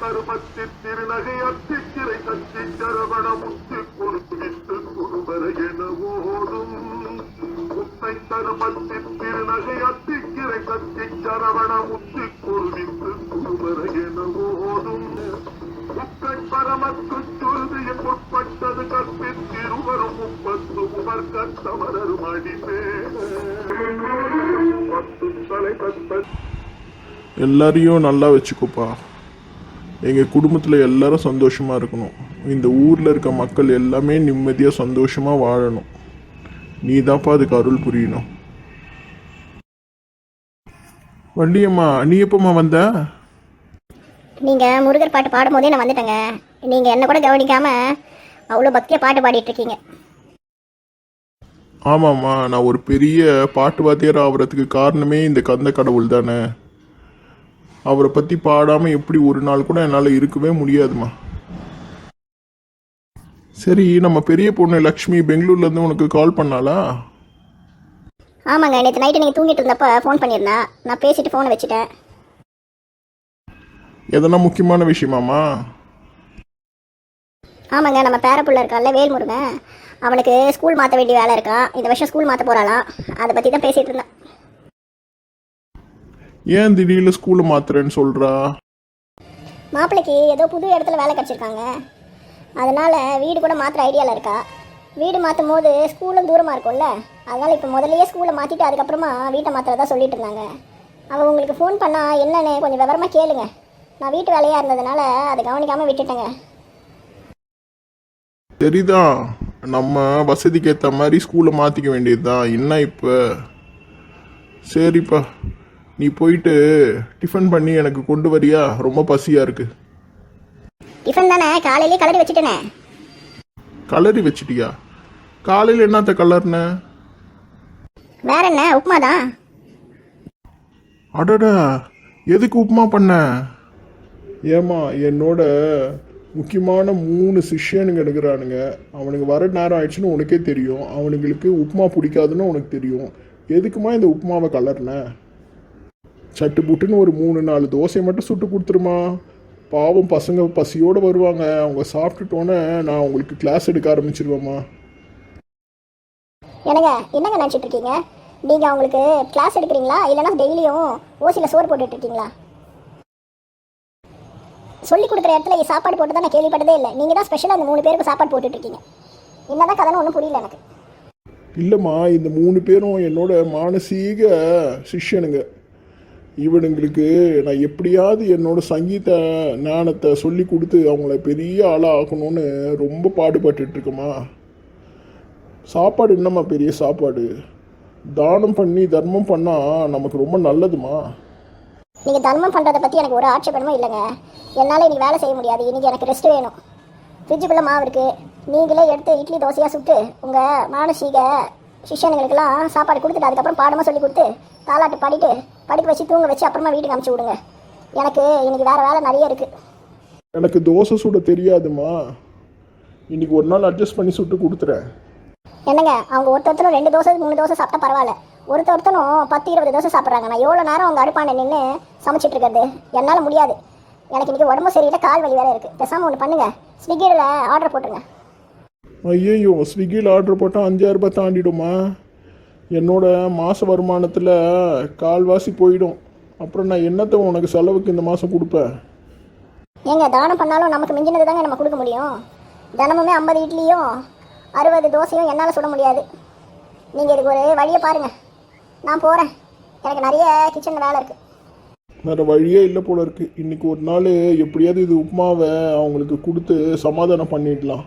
கருமத்தி திருநகை அத்திக்கிரை கத்தி சரவண முத்தி கொடுத்து குருவர என ஓடும். முத்தை கருமத்தி திருநகை அத்திக்கிரை கத்தி சரவண முத்தி கொடுத்து குருவர என ஓடும். முத்தை பரமத்து சுருதியில் முற்பட்டது கற்பித்திருவரும் முப்பத்து உமர் கத்தமரரும் அடிமே பத்து தலை கத்த எல்லாரையும் நல்லா வச்சுக்கோப்பா. எங்கள் குடும்பத்தில் எல்லாரும் சந்தோஷமாக இருக்கணும். இந்த ஊரில் இருக்க மக்கள் எல்லாமே நிம்மதியாக சந்தோஷமாக வாழணும். நீ தான்ப்பா அதுக்கு அருள் புரியணும். வள்ளியம்மா நீ எப்பம்மா வந்த? நீங்கள் முருகர் பாட்டு பாடும்போதே நான் வந்துட்டேங்க. நீங்கள் என்ன கூட கவனிக்காமல் அவ்வளோ பக்தியாக பாட்டு பாடிட்டு இருக்கீங்க. ஆமாம்மா நான் ஒரு பெரிய பாட்டு வாத்தியார் ஆகிறதுக்கு காரணமே இந்த கந்த கடவுள் தானே. அவரை பற்றி பாடாமல் எப்படி ஒரு நாள் கூட என்னால் இருக்கவே முடியாதும்மா சரி நம்ம பெரிய பொண்ணு லக்ஷ்மி பெங்களூர்லேருந்து உனக்கு கால் பண்ணாளா? ஆமாங்க நேற்று நைட்டு நீங்கள் தூங்கிட்டு இருந்தப்ப ஃபோன் பண்ணியிருந்தேன் நான் பேசிட்டு ஃபோனை வச்சுட்டேன். எதனா முக்கியமான விஷயமாம்மா? ஆமாங்க நம்ம பேரப்புள்ள இருக்கான்ல வேல்முருகன். அவனுக்கு ஸ்கூல் மாற்ற வேண்டிய வேலை இருக்கான் இந்த வருஷம் ஸ்கூல் மாற்ற போகிறாளாம் அதை பற்றி தான் பேசிகிட்டு இருந்தேன். ஏன் திடீர்னு ஸ்கூலை மாத்துறேன்னு சொல்கிறா மாப்பிள்ளைக்கு ஏதோ புது இடத்துல வேலை கிடச்சிருக்காங்க. அதனால் வீடு கூட மாற்றுற ஐடியாவில் இருக்கா. வீடு மாற்றும் போது ஸ்கூலும் தூரமாக இருக்கும்ல. அதனால் இப்போ முதல்லயே ஸ்கூலை மாற்றிட்டு அதுக்கப்புறமா வீட்டை மாற்றுறதா சொல்லிட்டு இருந்தாங்க. அவள் உங்களுக்கு ஃபோன் பண்ணால் என்னன்னு கொஞ்சம் விவரமாக கேளுங்க. நான் வீட்டு வேலையாக இருந்ததுனால அதை கவனிக்காமல் விட்டுட்டேங்க. சரிதான் நம்ம வசதிக்கு ஏற்ற மாதிரி ஸ்கூலை மாற்றிக்க வேண்டியதுதான். என்ன இப்போ? சரிப்பா. நீ போயிட்டு டிஃபன் பண்ணி எனக்கு கொண்டு வரியா? ரொம்ப பசியாக இருக்கு. டிஃபன் தானே? காலையிலேயே கலரி வச்சுட்டேனே. கலரி வச்சிட்டியா? காலையில் என்னத்த கலர்ன? வேற என்ன? உப்புமா தான் அடடா எதுக்கு உப்புமா பண்ண? ஏமா என்னோட முக்கியமான மூணு சிஷ்யனுங்க எடுக்கிறானுங்க. அவனுக்கு வர நேரம் ஆயிடுச்சுன்னு உனக்கே தெரியும். அவனுங்களுக்கு உப்புமா பிடிக்காதுன்னு உனக்கு தெரியும். எதுக்குமா இந்த உப்புமாவை கலர்ன? சட்டு புட்டுன்னு ஒரு மூணு நாலு தோசையை மட்டும் சுட்டு கொடுத்துருமா. பாவம் பசங்க பசியோடு வருவாங்க. அவங்க சாப்பிட்டுட்டோன்னே நான் உங்களுக்கு கிளாஸ் எடுக்க ஆரம்பிச்சிருவேம்மா. என்னங்க என்னங்க நினச்சிட்டு இருக்கீங்க? நீங்கள் அவங்களுக்கு கிளாஸ் எடுக்கிறீங்களா? இல்லைன்னா டெய்லியும் ஓசியில் சோறு போட்டுட்டு இருக்கீங்களா? சொல்லி கொடுக்குற இடத்துல சாப்பாடு போட்டு தான் நான் கேள்விப்பட்டதே இல்லை. நீங்கள் தான் ஸ்பெஷலாக அந்த மூணு பேருக்கு சாப்பாடு போட்டுட்டு இருக்கீங்க. என்னதான் கதைன்னு ஒன்றும் புரியல எனக்கு. இல்லைம்மா இந்த மூணு பேரும் என்னோட மானசீக சிஷ்யனுங்க. இவனுங்களுக்கு நான் எப்படியாவது என்னோட சங்கீத ஞானத்தை சொல்லி கொடுத்து அவங்கள பெரிய ஆளாக ஆக்கணும்னு ரொம்ப பாடுபட்டுட்டு இருக்கேம்மா. சாப்பாடு என்னம்மா பெரிய சாப்பாடு? தானம் பண்ணி தர்மம் பண்ணால் நமக்கு ரொம்ப நல்லதுமா நீங்கள் தர்மம் பண்ணுறதை பற்றி எனக்கு ஒரு ஆட்சேபணமும் இல்லைங்க. என்னால் இன்னைக்கு வேலை செய்ய முடியாது. இன்றைக்கி எனக்கு ரெஸ்ட் வேணும். ஃப்ரிட்ஜுக்குள்ளே மாவு இருக்குது நீங்களே எடுத்து இட்லி தோசையாக சுட்டு உங்கள் மானசீக சிஷ்யனுங்களுக்கெல்லாம் சாப்பாடு கொடுத்துட்டு அதுக்கப்புறம் பாடமாக சொல்லி கொடுத்து தாலாட்டு பாடிட்டு படிக்க வச்சு தூங்க வச்சு அப்புறமா வீட்டுக்கு அனுப்பிச்சி விடுங்க. எனக்கு இன்னைக்கு வேறு வேலை நிறைய இருக்குது எனக்கு தோசை சுட தெரியாதுமா இன்னைக்கு ஒரு நாள் அட்ஜஸ்ட் பண்ணி சுட்டு கொடுத்துறேன். என்னங்க அவங்க ஒருத்தருத்தரும் ரெண்டு தோசை மூணு தோசை சாப்பிட்டா பரவாயில்ல. ஒருத்தருத்தனும் பத்து இருபது தோசை சாப்பிட்றாங்க. நான் எவ்வளோ நேரம் அவங்க அடுப்பாண்ட நின்று சமைச்சிட்டு இருக்கிறது? என்னால் முடியாது. எனக்கு இன்னைக்கு உடம்பு சரியில்லை கால் வலி வேற இருக்குது பேசாமல் ஒன்று பண்ணுங்க. ஸ்விக்கியில் ஆர்டர் போட்டுருங்க. ஐயையோ ஸ்விக்கியில் ஆர்டர் போட்டால் அஞ்சாயிரம் ரூபாய் தாண்டிடுமா? என்னோட மாத வருமானத்தில் கால்வாசி போயிடும். அப்புறம் நான் என்னத்தை உனக்கு செலவுக்கு இந்த மாதம் கொடுப்பேன்? ஏங்க தானம் பண்ணாலும் நமக்கு மிஞ்சினது தாங்க நம்ம கொடுக்க முடியும். தினமுமே ஐம்பது இட்லியும் அறுபது தோசையும் என்னால் சுட முடியாது. நீங்கள் இதுக்கு ஒரு வழியை பாருங்கள் நான் போகிறேன் எனக்கு நிறைய கிச்சனில் வேலை இருக்குது வேறு வழியே இல்லை போல இருக்கு. இன்னைக்கு ஒரு நாள் எப்படியாவது இது உப்புமாவை அவங்களுக்கு கொடுத்து சமாதானம் பண்ணிடலாம்.